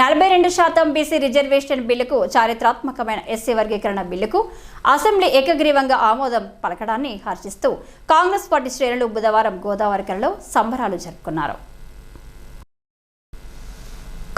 నలభై రెండు శాతం బీసీ రిజర్వేషన్ బిల్లుకు చారిత్రాత్మకమైన ఎస్సీ వర్గీకరణ బిల్లుకు అసెంబ్లీ ఏకగ్రీవంగా ఆమోదం పలకడాన్ని హర్షిస్తూ కాంగ్రెస్ పార్టీ శ్రేణులు బుధవారం గోదావరికరలో సంబరాలు జరుపుకున్నారు.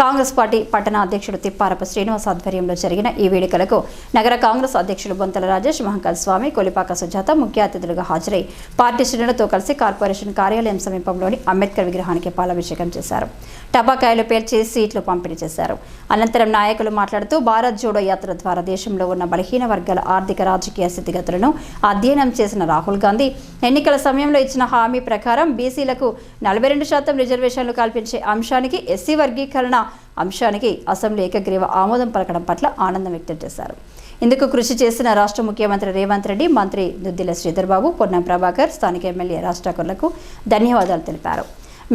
కాంగ్రెస్ పార్టీ పట్టణ అధ్యక్షుడు తిప్పారపు శ్రీనివాస్ ఆధ్వర్యంలో జరిగిన ఈ వేడుకలకు నగర కాంగ్రెస్ అధ్యక్షుడు బొంతల రాజేష్ మహంకాల్ స్వామి కొలిపాక సుజాత ముఖ్య అతిథులుగా హాజరై పార్టీ శ్రేణులతో కలిసి కార్పొరేషన్ కార్యాలయం సమీపంలోని అంబేద్కర్ విగ్రహానికి పాలాభిషేకం చేశారు. టపాకాయలు పేల్చి సీట్లు పంపిణీ చేశారు. అనంతరం నాయకులు మాట్లాడుతూ భారత్ జోడో యాత్ర ద్వారా దేశంలో ఉన్న బలహీన వర్గాల ఆర్థిక రాజకీయ స్థితిగతులను అధ్యయనం చేసిన రాహుల్ గాంధీ ఎన్నికల సమయంలో ఇచ్చిన హామీ ప్రకారం బీసీలకు నలభై రెండు శాతం రిజర్వేషన్లు కల్పించే అంశానికి ఎస్సీ వర్గీకరణ అంశానికి అసెంబ్లీ ఏకగ్రీవ ఆమోదం పలకడం పట్ల ఆనందం వ్యక్తం చేశారు. ఇందుకు కృషి చేసిన రాష్ట్ర ముఖ్యమంత్రి రేవంత్ రెడ్డి మంత్రి దుద్దిల శ్రీధర్బాబు పొన్నం ప్రభాకర్ స్థానిక ఎమ్మెల్యే రాష్ట్రకులకు ధన్యవాదాలు తెలిపారు.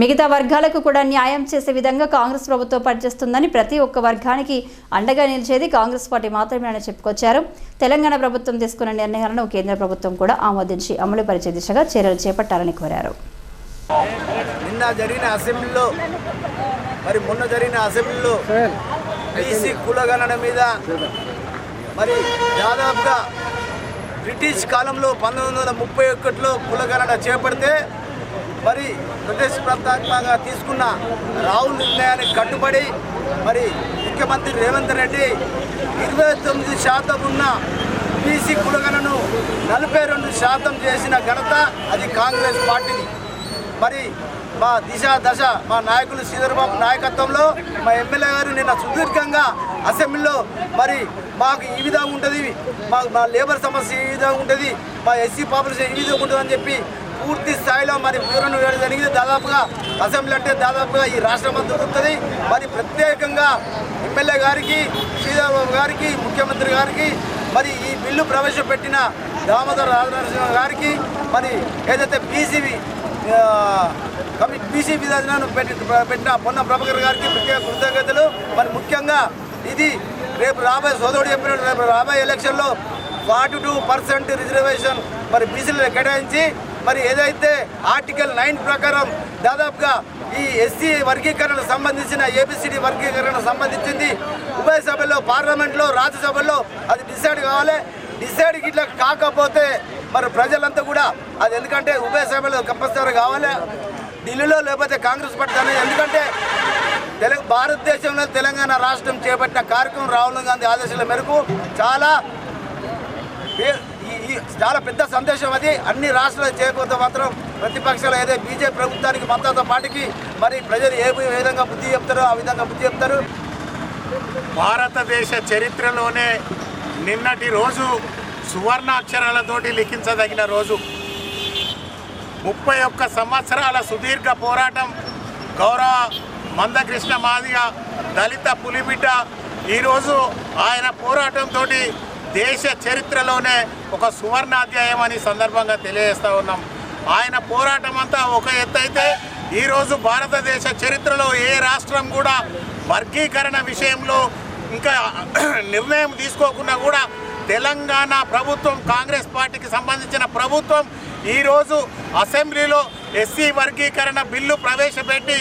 మిగతా వర్గాలకు కూడా న్యాయం చేసే విధంగా కాంగ్రెస్ ప్రభుత్వం పనిచేస్తుందని ప్రతి ఒక్క వర్గానికి అండగా నిలిచేది కాంగ్రెస్ పార్టీ మాత్రమేనని చెప్పుకొచ్చారు. తెలంగాణ ప్రభుత్వం తీసుకున్న నిర్ణయాలను కేంద్ర ప్రభుత్వం కూడా ఆమోదించి అమలు పరిచే దిశగా చర్యలు చేపట్టాలని కోరారు. నిన్న జరిగిన అసెంబ్లీలో మరి మొన్న జరిగిన అసెంబ్లీలో బీసీ కులగణన మీద మరి దాదాపుగా బ్రిటిష్ కాలంలో పంతొమ్మిది వందల ముప్పై ఒకటిలో కులగణన చేపడితే మరి ప్రతిష్టాత్మకంగా తీసుకున్న రాహుల్ నిర్ణయానికి కట్టుబడి మరి ముఖ్యమంత్రి రేవంత్ రెడ్డి ఇరవై తొమ్మిది శాతం ఉన్న బీసీ కులగణను నలభై రెండు శాతం చేసిన ఘనత అది కాంగ్రెస్ పార్టీది. మరి మా దిశ దశ మా నాయకులు శ్రీధరబాబు నాయకత్వంలో మా ఎమ్మెల్యే గారు నిన్న సుదీర్ఘంగా అసెంబ్లీలో మరి మాకు ఈ విధంగా ఉంటుంది మా మా లేబర్ సమస్య ఈ విధంగా ఉంటుంది మా ఎస్సీ పాపులేషన్ ఈ విధంగా ఉంటుందని చెప్పి పూర్తి స్థాయిలో మరి వివరణ వేయడం జరిగింది. దాదాపుగా అసెంబ్లీ అంటే దాదాపుగా ఈ రాష్ట్రం అంతా ఉంటుంది మరి ప్రత్యేకంగా ఎమ్మెల్యే గారికి శ్రీధరబాబు గారికి ముఖ్యమంత్రి గారికి మరి ఈ బిల్లు ప్రవేశపెట్టిన దామోదర రాజనరసింహ గారికి మరి ఏదైతే బీసీవి బీసీ విధానాన్ని పెట్టి పెట్టిన. పొన్న ప్రభాకర్ గారికి ప్రత్యేక కృతజ్ఞతలు. మరి ముఖ్యంగా ఇది రేపు రాబోయే సోదరుడు చెప్పినట్టు రేపు రాబోయే ఎలక్షన్లో ఫార్టీ టూ పర్సెంట్ రిజర్వేషన్ మరి బీసీలు కేటాయించి మరి ఏదైతే ఆర్టికల్ నైన్ ప్రకారం దాదాపుగా ఈ ఎస్సీ వర్గీకరణకు సంబంధించిన ఏబిసిడి వర్గీకరణ సంబంధించింది ఉభయ సభల్లో పార్లమెంట్లో రాజ్యసభలో అది డిసైడ్ కావాలి. డిసైడ్ ఇట్లా కాకపోతే మరి ప్రజలంతా కూడా అది ఎందుకంటే ఉభయ సభలో కంపల్సరీ కావాలి. ఢిల్లీలో లేకపోతే కాంగ్రెస్ పార్టీ ఎందుకంటే తెలుగు భారతదేశంలో తెలంగాణ రాష్ట్రం చేపట్టిన కార్యక్రమం రాహుల్ గాంధీ ఆదేశాల మేరకు చాలా ఏ- ఈ- చాలా పెద్ద సందేశం అది. అన్ని రాష్ట్రాలు చేయకపోతే మాత్రం ప్రతిపక్షాలు ఏదో బీజేపీ ప్రభుత్వానికి మద్దతు పార్టీకి మరి ప్రజలు ఏ విధంగా బుద్ధి చెప్తారో ఆ విధంగా బుద్ధి చెప్తారు. భారతదేశ చరిత్రలోనే నిన్నటి రోజు సువర్ణాక్షరాలతోటి లిఖించదగిన రోజు. ముప్పై ఒక్క సంవత్సరాల సుదీర్ఘ పోరాటం. గౌరవ మందకృష్ణ మాదిగ దళిత పులిబిడ్డ ఈరోజు ఆయన పోరాటంతో దేశ చరిత్రలోనే ఒక సువర్ణాధ్యాయం అని సందర్భంగా తెలియజేస్తూ ఉన్నాం. ఆయన పోరాటం అంతా ఒక ఎత్తైతే ఈరోజు భారతదేశ చరిత్రలో ఏ రాష్ట్రం కూడా వర్గీకరణ విషయంలో ఇంకా నిర్ణయం తీసుకోకుండా కూడా తెలంగాణ ప్రభుత్వం కాంగ్రెస్ పార్టీకి సంబంధించిన ప్రభుత్వం ఈరోజు అసెంబ్లీలో ఎస్సీ వర్గీకరణ బిల్లు ప్రవేశపెట్టి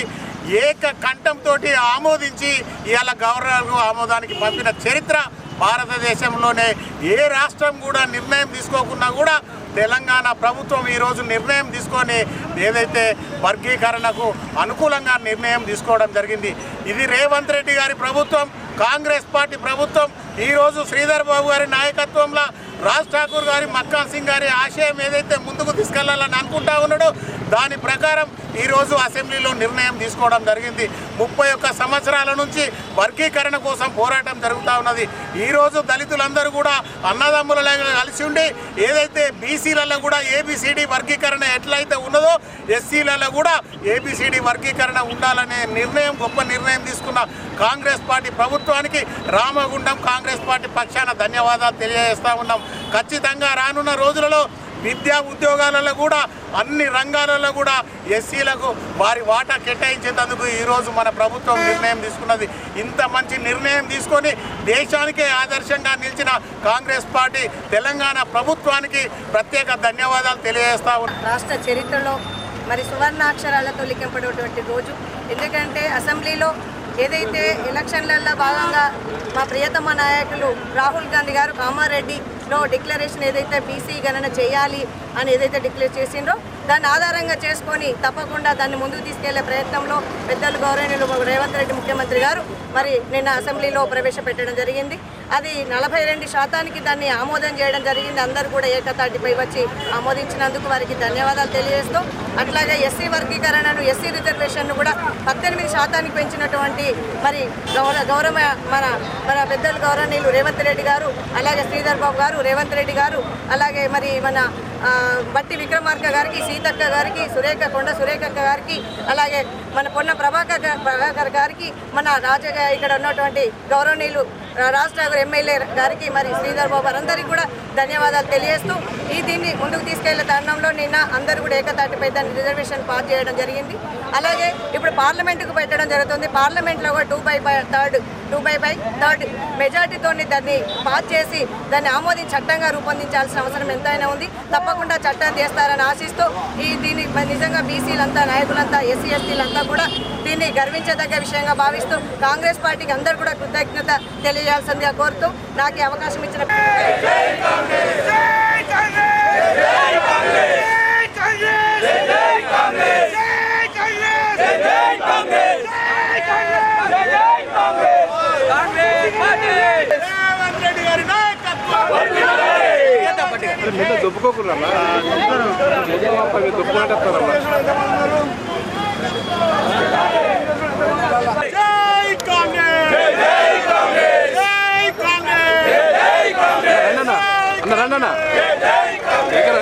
ఏక కంఠంతో ఆమోదించి ఇవాళ గవర్నర్కు ఆమోదానికి పంపిన చరిత్ర భారతదేశంలోనే ఏ రాష్ట్రం కూడా నిర్ణయం తీసుకోకుండా కూడా తెలంగాణ ప్రభుత్వం ఈరోజు నిర్ణయం తీసుకొని ఏదైతే వర్గీకరణకు అనుకూలంగా నిర్ణయం తీసుకోవడం జరిగింది. ఇది రేవంత్ రెడ్డి గారి ప్రభుత్వం కాంగ్రెస్ పార్టీ ప్రభుత్వం ఈరోజు శ్రీధర్ బాబు గారి నాయకత్వంలో రాజ్ ఠాకూర్ గారి మక్కా సింగ్ గారి ఆశయం ఏదైతే ముందుకు తీసుకెళ్ళాలని అనుకుంటా ఉన్నాడో దాని ప్రకారం ఈరోజు అసెంబ్లీలో నిర్ణయం తీసుకోవడం జరిగింది. ముప్పై ఒక్క సంవత్సరాల నుంచి వర్గీకరణ కోసం పోరాటం జరుగుతూ ఉన్నది. ఈరోజు దళితులందరూ కూడా అన్నదమ్ములలాగా కలిసి ఉండి ఏదైతే బీసీలలో కూడా ఏబిసిడి వర్గీకరణ ఎట్లయితే ఉన్నదో ఎస్సీలలో కూడా ఏబిసిడి వర్గీకరణ ఉండాలనే నిర్ణయం గొప్ప నిర్ణయం తీసుకున్న కాంగ్రెస్ పార్టీ ప్రభుత్వానికి రామగుండం కాంగ్రెస్ పార్టీ పక్షాన ధన్యవాదాలు తెలియజేస్తా ఉన్నాం. ఖచ్చితంగా రానున్న రోజులలో విద్యా ఉద్యోగాలలో కూడా అన్ని రంగాలలో కూడా ఎస్సీలకు వారి వాటా కేటాయించేందుకు ఈరోజు మన ప్రభుత్వం నిర్ణయం తీసుకున్నది. ఇంత మంచి నిర్ణయం తీసుకొని దేశానికే ఆదర్శంగా నిలిచిన కాంగ్రెస్ పార్టీ తెలంగాణ ప్రభుత్వానికి ప్రత్యేక ధన్యవాదాలు తెలియజేస్తా రాష్ట్ర చరిత్రలో మరి సువర్ణాక్షరాలతో లిఖింపడేటువంటి రోజు. ఎందుకంటే అసెంబ్లీలో ఏదైతే ఎలక్షన్లలో భాగంగా మా ప్రియతమ నాయకులు రాహుల్ గాంధీ గారు కామారెడ్డిలో డిక్లరేషన్ ఏదైతే బీసీ గణన చేయాలి అని ఏదైతే డిక్లేర్ చేసిండ్రో దాన్ని ఆధారంగా చేసుకొని తప్పకుండా దాన్ని ముందుకు తీసుకెళ్ళే ప్రయత్నంలో పెద్దలు గౌరవనీయులు రేవంత్ రెడ్డి ముఖ్యమంత్రి గారు మరి నిన్న అసెంబ్లీలో ప్రవేశపెట్టడం జరిగింది. అది నలభై రెండు శాతానికి దాన్ని ఆమోదం చేయడం జరిగింది. అందరూ కూడా ఏకతాటిపై వచ్చి ఆమోదించినందుకు వారికి ధన్యవాదాలు తెలియజేస్తూ అట్లాగే ఎస్సీ వర్గీకరణను ఎస్సీ రిజర్వేషన్ను కూడా పద్దెనిమిది శాతానికి పెంచినటువంటి మరి గౌరవ గౌరవ మన మన పెద్దలు గౌరవనీయులు రేవంత్ రెడ్డి గారు అలాగే శ్రీధర్ బాబు గారు రేవంత్ రెడ్డి గారు అలాగే మరి మన బట్టి విక్రమార్క గారికి సీతక్క గారికి సురేఖ కొండ సురేఖక్క గారికి అలాగే మన పొన్న ప్రభాకర్ ప్రభాకర్ గారికి మన రాజ ఇక్కడ ఉన్నటువంటి గౌరవనీయులు రాష్ట్ర ఎమ్మెల్యే గారికి మరి శ్రీధర్ బాబు అందరికీ కూడా ధన్యవాదాలు తెలియజేస్తూ ఈ దీన్ని ముందుకు తీసుకెళ్ళే తరుణంలో నిన్న అందరూ కూడా ఏకతాటిపై దాన్ని రిజర్వేషన్ పాస్ చేయడం జరిగింది. అలాగే ఇప్పుడు పార్లమెంటుకు పెట్టడం జరుగుతుంది. పార్లమెంట్లో కూడా two by by third two by by third మెజార్టీతో దాన్ని పాస్ చేసి దాన్ని ఆమోదించి చట్టంగా రూపొందించాల్సిన అవసరం ఎంతైనా ఉంది. తప్పకుండా చట్టం చేస్తారని ఆశిస్తూ ఈ దీన్ని నిజంగా బీసీలంతా నాయకులంతా ఎస్సీ ఎస్టీలంతా కూడా దీన్ని గర్వించదగ్గ విషయంగా భావిస్తూ కాంగ్రెస్ పార్టీకి అందరూ కూడా కృతజ్ఞత తెలియజేయాల్సిందిగా కోరుతూ నాకు అవకాశం ఇచ్చిన మీద దుబ్బుకోకున్నా దుబ్బుకుంటారా అన్న రండి అన్న ఇక్కడ